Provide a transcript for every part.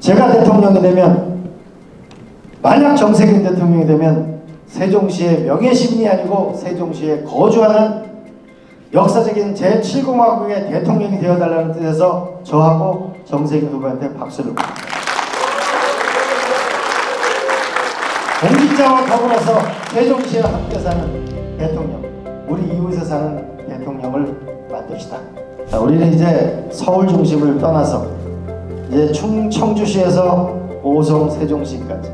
제가 대통령이 되면 만약 정세균 대통령이 되면 세종시의 명예시민이 아니고 세종시에 거주하는 역사적인 제7공화국의 대통령이 되어달라는 뜻에서 저하고 정세균 후보한테 박수를 봅니다. 공직자와 더불어서 세종시에 함께 사는 대통령, 우리 이웃에 사는 대통령을 만듭시다. 자, 우리는 이제 서울 중심을 떠나서 이제 충, 청주시에서 오송 세종시까지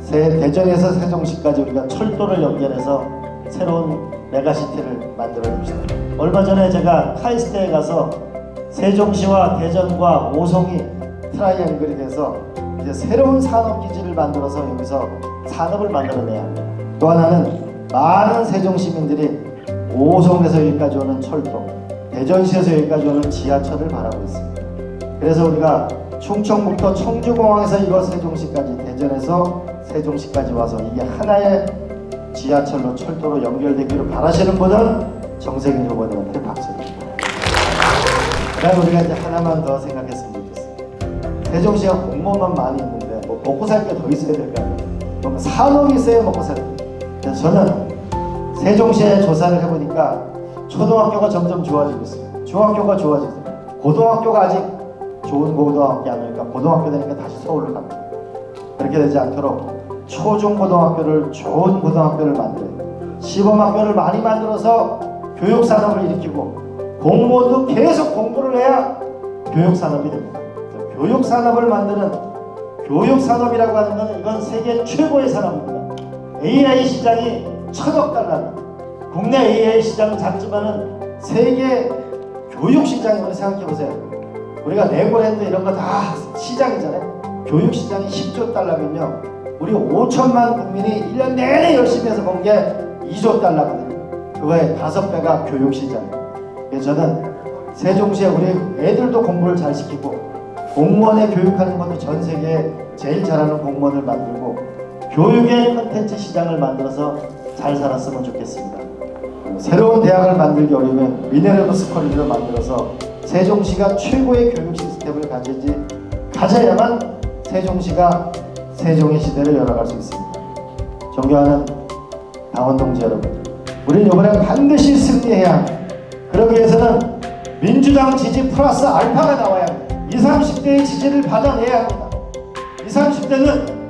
세, 대전에서 세종시까지 우리가 철도를 연결해서 새로운 메가시티를 만들어 봅시다. 얼마 전에 제가 카이스트에 가서 세종시와 대전과 오송이 트라이앵글이 돼서 이제 새로운 산업 기지를 만들어서 여기서 산업을 만들어내야 합니다. 또 하나는 많은 세종 시민들이 오송에서 여기까지 오는 철도, 대전시에서 여기까지 오는 지하철을 바라고 있습니다. 그래서 우리가 충청북도 청주공항에서 이거 세종시까지 대전에서 세종시까지 와서 이게 하나의 지하철로 철도로 연결되기를 바라시는 분은 정세균 후보님한테 박수를 니다 그다음 우리가 이제 하나만 더 생각했으면 좋겠어요. 세종시가 공무원만 많이 있는데 뭐 먹고 살 게 더 있어야 될 거 아니에요. 그럼 산업이 있어야 먹고 살아요. 그래서 저는 세종시에 조사를 해보니까 초등학교가 점점 좋아지고 있어요. 중학교가 좋아지고 고등학교가 아직 좋은 고등학교 아니니까 고등학교 되니까 다시 서울로 갑니다. 그렇게 되지 않도록 초중고등학교를 좋은 고등학교를 만들어요. 시범학교를 많이 만들어서 교육산업을 일으키고 공무원도 계속 공부를 해야 교육산업이 됩니다. 교육산업을 만드는 교육산업이라고 하는 것은 이건 세계 최고의 산업입니다. AI 시장이 천억 달러입니다. 국내 AI 시장은 작지만은 세계 교육 시장이 우리 생각해 보세요. 우리가 레고랜드 이런 거 다 시장이잖아요. 교육 시장이 10조 달러면요. 우리 5천만 국민이 1년 내내 열심히 해서 본게 2조 달러거든요. 그거의 다섯 배가 교육 시장이에요. 그래서 저는 세종시에 우리 애들도 공부를 잘 시키고 공무원에 교육하는 것도 전 세계에 제일 잘하는 공무원을 만들고 교육의 컨텐츠 시장을 만들어서 잘 살았으면 좋겠습니다. 새로운 대학을 만들기 어려우면 미네랄브 스컬리를 만들어서 세종시가 최고의 교육 시스템을 가지지 가져야만 세종시가 세종의 시대를 열어갈 수 있습니다. 존경하는 당원 동지 여러분, 우리는 이번에 반드시 승리해야 합니다. 그러기 위해서는 민주당 지지 플러스 알파가 나와야 합니다. 20, 30대의 지지를 받아내야 합니다. 20, 30대는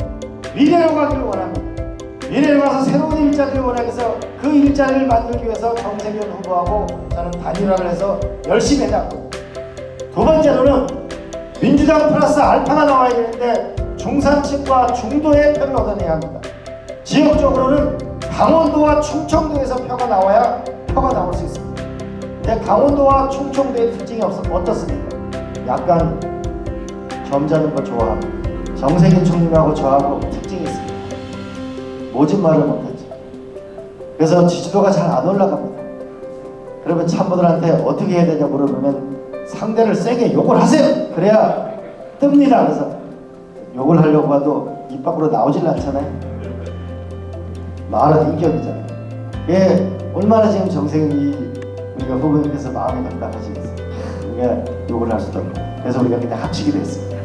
미래로 가기를 원합니다. 미래로 가서 새로운 일자리를 원하면서 그 일자리를 만들기 위해서 정세균 후보하고 저는 단일화를 해서 열심히 해놨고 두 번째로는 민주당 플러스 알파가 나와야 되는데 중산층과 중도의 표를 얻어내야 합니다. 지역적으로는 강원도와 충청도에서 표가 나와야 표가 나올 수 있습니다. 근데 강원도와 충청도의 특징이 없, 어떻습니까? 약간 점잖은 거 좋아하고 정세균 총리하고 저하고 특징이. 모진 말을 못하지. 그래서 지지도가 잘 안 올라갑니다. 그러면 참모들한테 어떻게 해야 되냐 물어보면 상대를 세게 욕을 하세요. 그래야 뜹니다. 그래서 욕을 하려고 해도 입 밖으로 나오질 않잖아요. 말은 인격이잖아요. 예, 얼마나 지금 정세균이 우리가 후보님께서 마음이 답답하시겠어요. 우리가 욕을 할 수도 없고. 그래서 우리가 그냥 합치기로 했습니다.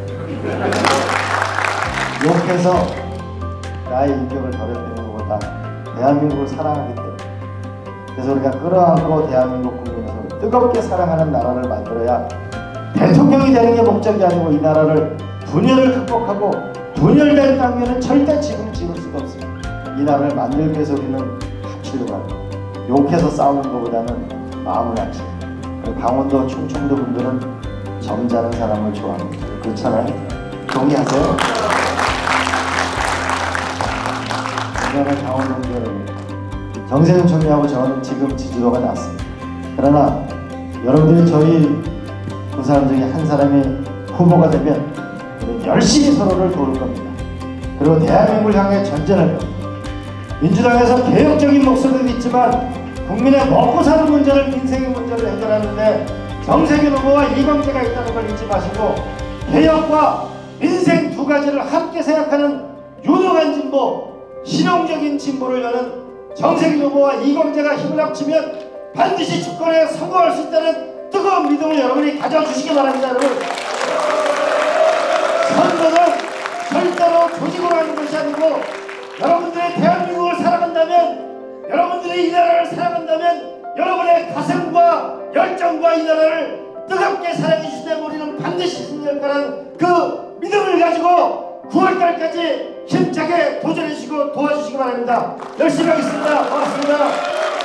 욕해서 나의 인격을 더럽히는 것보다 대한민국을 사랑하기 때문에 그래서 우리가 끌어안고 대한민국 국민을 뜨겁게 사랑하는 나라를 만들어야 대통령이 되는 게 목적이 아니고 이 나라를 분열을 극복하고 분열된 땅면은 절대 지금 지을 수가 없습니다. 이 나라를 만들기 위해서 우리는 합치려고 합니다. 욕해서 싸우는 것보다는 마음을 합치. 강원도 충청도 분들은 점잖은 사람을 좋아합니다. 그렇잖아요? 동의하세요? 강원도 여러분 정세균 총리하고 저는 지금 지지도가 낮습니다. 그러나 여러분들이 저희 두 사람 중에 한 사람이 후보가 되면 열심히 서로를 도울 겁니다. 그리고 대한민국을 향해 전전할 겁니다. 민주당에서 개혁적인 목소리도 있지만 국민의 먹고 사는 문제를 민생의 문제를 해결하는데 정세균 후보와 이광재가 있다는 걸 잊지 마시고 개혁과 민생 두 가지를 함께 생각하는 유능한 진보, 실용적인 진보를 여는 정세기 후보와 이광재가 힘을 합치면 반드시 집권에 성공할 수 있다는 뜨거운 믿음을 여러분이 가져주시기 바랍니다 여러분. 선거는 절대로 조직으로 하는 것이 아니고 여러분들의 대한민국을 사랑한다면 여러분들의 이 나라를 사랑한다면 여러분의 가슴과 열정과 이 나라를 뜨겁게 사랑해 주시면 우리는 반드시 승리할 거라는 그 믿음을 가지고 9월달까지 힘차게 도전해주시고 도와주시기 바랍니다. 열심히 하겠습니다. 고맙습니다.